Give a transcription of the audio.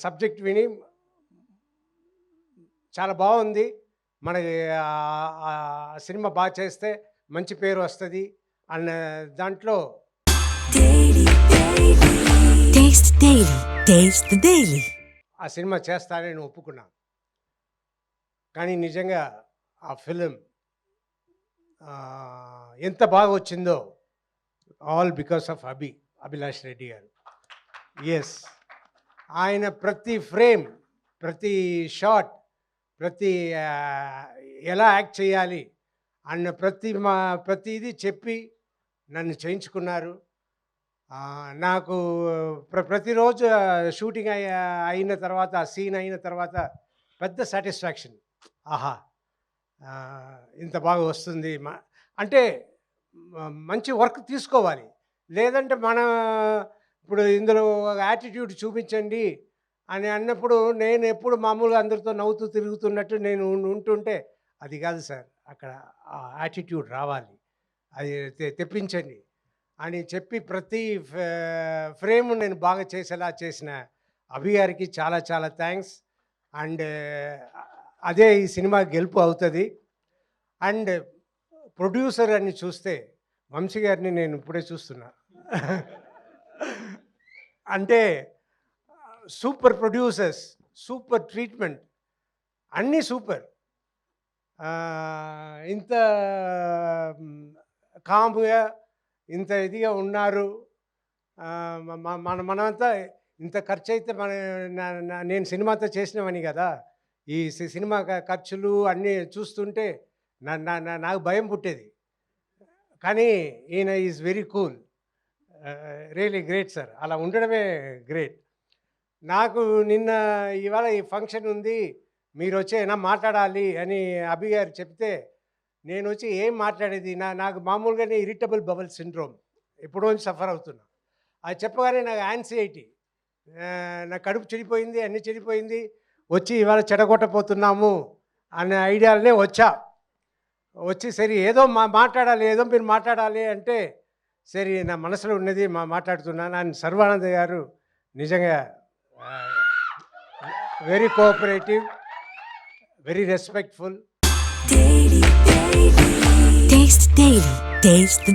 Subject విని చాలా బాగుంది. ఆ సినిమా బాగా చేస్తే మంచి పేరు వస్తుంది అన్న దాంట్లో. ఆ సినిమా చేస్తానని ఒప్పుకున్నా. కానీ నిజంగా ఆ ఫిలిం ఎంత బాగా వచ్చిందో all because of Abhi Abhilash Reddy గారు. ఎస్ ఆయన ప్రతి ఫ్రేమ్ ప్రతి షాట్ ప్రతి ఎలా యాక్ట్ చేయాలి అన్న ప్రతి మా ప్రతిదీ చెప్పి నన్ను చేయించుకున్నారు. నాకు ప్ర ప్రతిరోజు షూటింగ్ అయిన తర్వాత సీన్ అయిన తర్వాత పెద్ద సాటిస్ఫాక్షన్. ఆహా ఇంత బాగా వస్తుంది మా అంటే మంచి వర్క్ తీసుకోవాలి. లేదంటే మన ఇప్పుడు ఇందులో యాటిట్యూడ్ చూపించండి అని అన్నప్పుడు నేను ఎప్పుడు మామూలుగా అందరితో నవ్వుతూ తిరుగుతున్నట్టు నేను ఉంటుంటే అది కాదు సార్ అక్కడ ఆ యాటిట్యూడ్ రావాలి. అది తె- తెప్పించండి అని చెప్పి ప్రతి ఫ్రేమ్ నేను బాగా చేసేలా చేసిన అభి గారికి చాలా చాలా థ్యాంక్స్. అండ్ అదే ఈ సినిమా గెలుపు అవుతుంది. అండ్ ప్రొడ్యూసర్ అని చూస్తే వంశీ గారిని నేను ఇప్పుడే చూస్తున్నా. అంటే సూపర్ ప్రొడ్యూసర్స్ సూపర్ ట్రీట్మెంట్ అన్నీ సూపర్. ఇంత మ్, ఇంత ఇదిగా ఉన్నారు. మన మనమంతా ఇంత ఖర్చు అయితే మన నేను సినిమాతో చేసినవని కదా. ఈ సి- సినిమా ఖర్చులు అన్నీ చూస్తుంటే నా నా- నాకు భయం పుట్టేది. కానీ ఈయన is very cool. Really great sir అలా ఉండడమే గ్రేట్ నాకు నిన్న ఇవాళ ఈ ఫంక్షన్ ఉంది మీరు వచ్చి ఏమైనా మాట్లాడాలి అని అభి గారు చెప్తే నేను వచ్చి ఏం మాట్లాడేది? నా నాకు మామూలుగానే ఇరిటబుల్ బబుల్ సిండ్రోమ్ ఎప్పుడో సఫర్ అవుతున్నా. అది చెప్పగానే నాకు యాన్సిఐటీ నా కడుపు చెడిపోయింది అన్ని చెడిపోయింది. వచ్చి ఇవాళ చెడగొట్టపోతున్నాము అనే ఐడియాలనే వచ్చా. వచ్చి సరే ఏదో మా మాట్లాడాలి ఏదో మీరు మాట్లాడాలి అంటే సరే నా మనసులో ఉన్నది మా మాట్లాడుతున్నాను అని సర్వానంద గారు నిజంగా very cooperative very respectful. Taste